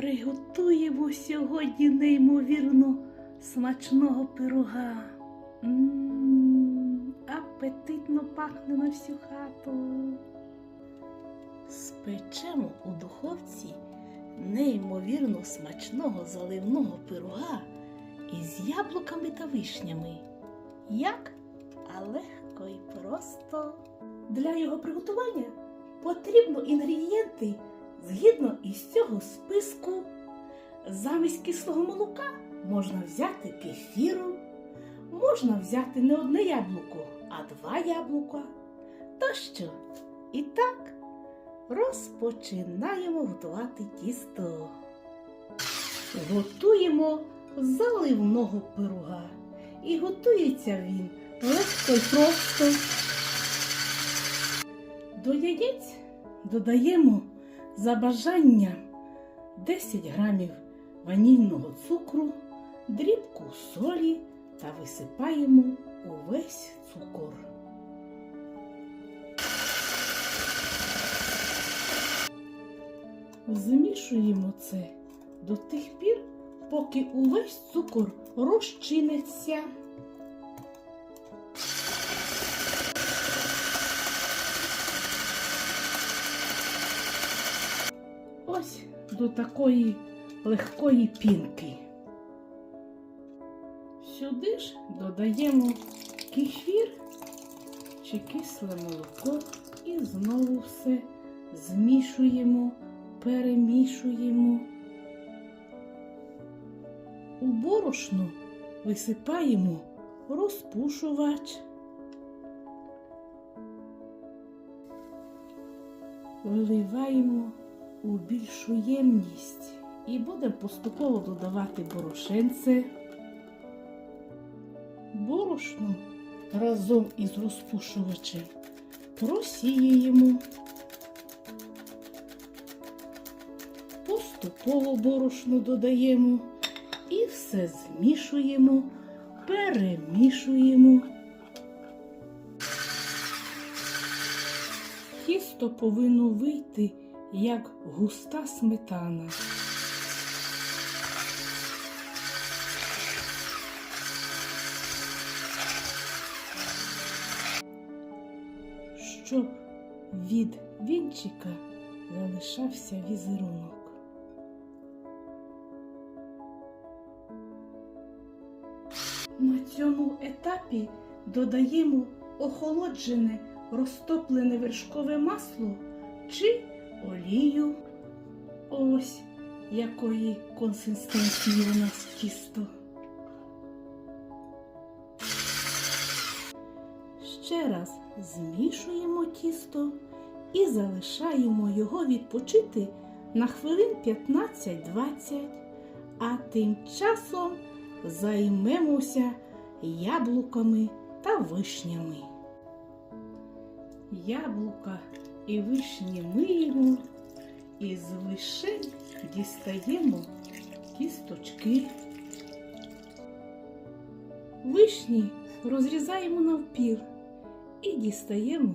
Приготуємо сьогодні неймовірно смачного пирога. Апетитно пахне на всю хату. Спечемо у духовці неймовірно смачного заливного пирога із яблуками та вишнями. Як? А легко і просто. Для його приготування потрібно інгредієнти згідно із цього списку. Замість кислого молока можна взяти кефіру, можна взяти не одне яблуко, а два яблука. Тощо. І так розпочинаємо готувати тісто. Готуємо заливного пирога. І готується він легко й просто. До яєць додаємо за бажанням 10 грамів ванільного цукру, дрібку солі та висипаємо увесь цукор. Змішуємо це до тих пір, поки увесь цукор розчиниться. Ось до такої легкої пінки. Сюди ж додаємо кефір чи кисле молоко і знову все змішуємо, перемішуємо. У борошно висипаємо розпушувач. Виливаємо у більшу ємність і будемо поступово додавати борошенце. Борошно разом із розпушувачем просіюємо. Поступово борошно додаємо і все змішуємо, перемішуємо. Тісто повинно вийти як густа сметана. Щоб від вінчика залишався візерунок. На цьому етапі додаємо охолоджене розтоплене вершкове масло чи олію. Ось якої консистенції у нас тісто. Ще раз змішуємо тісто і залишаємо його відпочити на хвилин 15-20, а тим часом займемося яблуками та вишнями. Яблука і вишні миємо, і з вишень дістаємо кісточки. Вишні розрізаємо навпіл і дістаємо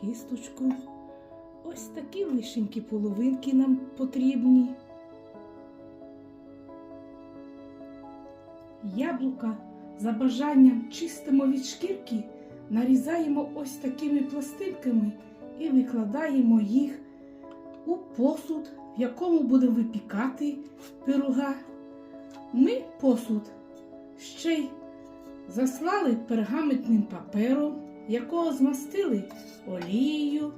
кісточку. Ось такі вишенькі половинки нам потрібні. Яблука за бажанням чистимо від шкірки, нарізаємо ось такими пластинками і викладаємо їх у посуд, в якому будемо випікати пирога. Ми посуд ще й заслали пергаментним папером, якого змастили олією.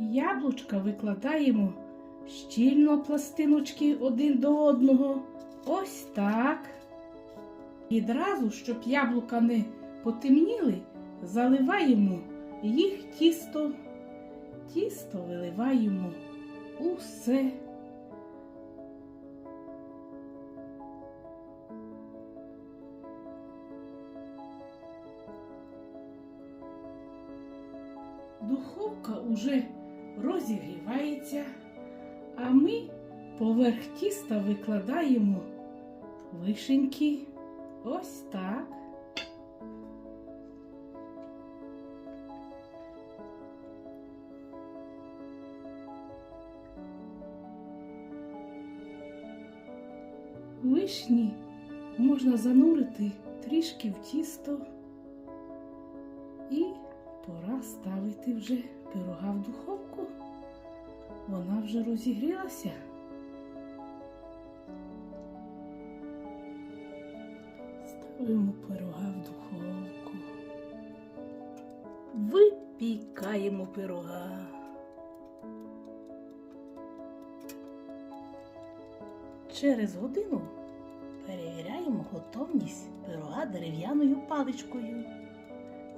Яблучка викладаємо щільно пластиночки один до одного. Ось так. Відразу, щоб яблука не потемніли, заливаємо їх тісто. Тісто виливаємо усе. Духовка уже розігрівається, а ми поверх тіста викладаємо вишеньки. Ось так. Вишні можна занурити трішки в тісто і пора ставити вже пирога в духовку. Вона вже розігрілася. Ставимо пирога в духовку. Випікаємо пирога. Через годину перевіряємо готовність пирога дерев'яною паличкою.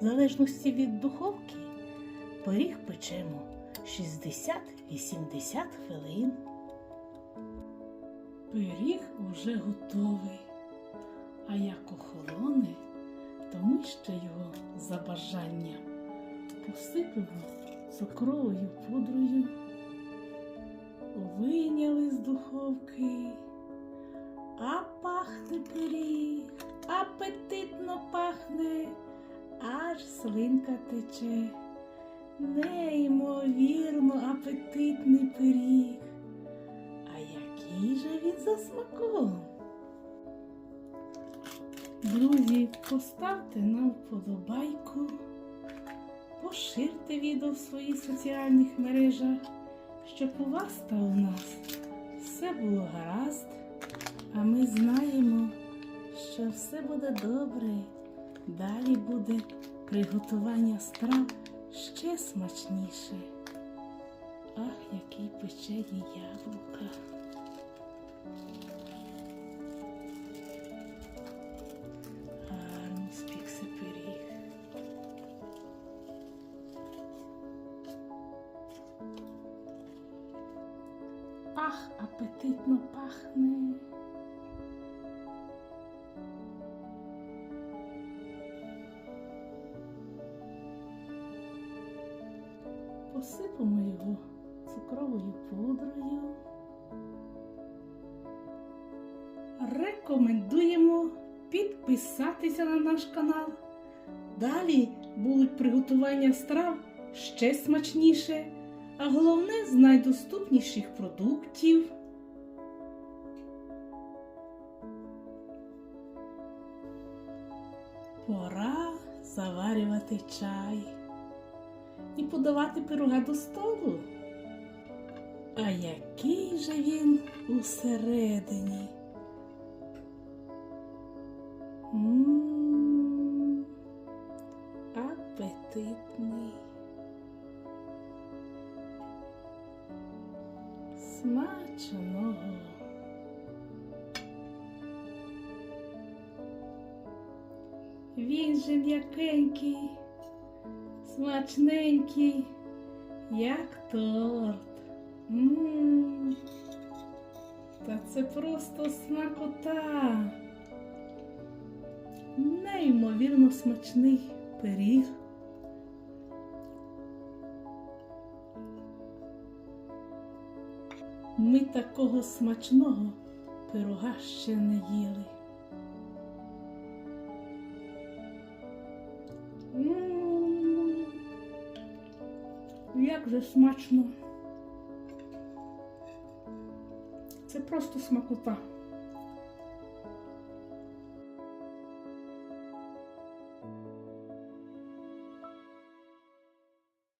В залежності від духовки пиріг печемо 60-80 хвилин. Пиріг уже готовий. А як охолоне, то ми ще його за бажанням посипемо цукровою пудрою, вийняли з духовки, пахне пиріг, апетитно пахне, аж слинка тече. Неймовірно апетитний пиріг. А який же він за смаком? Друзі, поставте нам вподобайку, поширте відео в своїх соціальних мережах, щоб у вас та у нас все було гаразд, а ми знаємо, що все буде добре. Далі буде приготування страв ще смачніше. Ах, який печені яблука. Гарно спікся пиріг. Ах, апетитно пахне. Посипемо його цукровою пудрою. Рекомендуємо підписатися на наш канал. Далі будуть приготування страв ще смачніше, а головне з найдоступніших продуктів. Пора заварювати чай і подавати пирога до столу. А який же він усередині? М, Апетитний. Смачного. Він же м'якенький, смачненький, як торт. М, Та це просто смакота. Неймовірно смачний пиріг. Ми такого смачного пирога ще не їли. Як же смачно. Це просто смакота.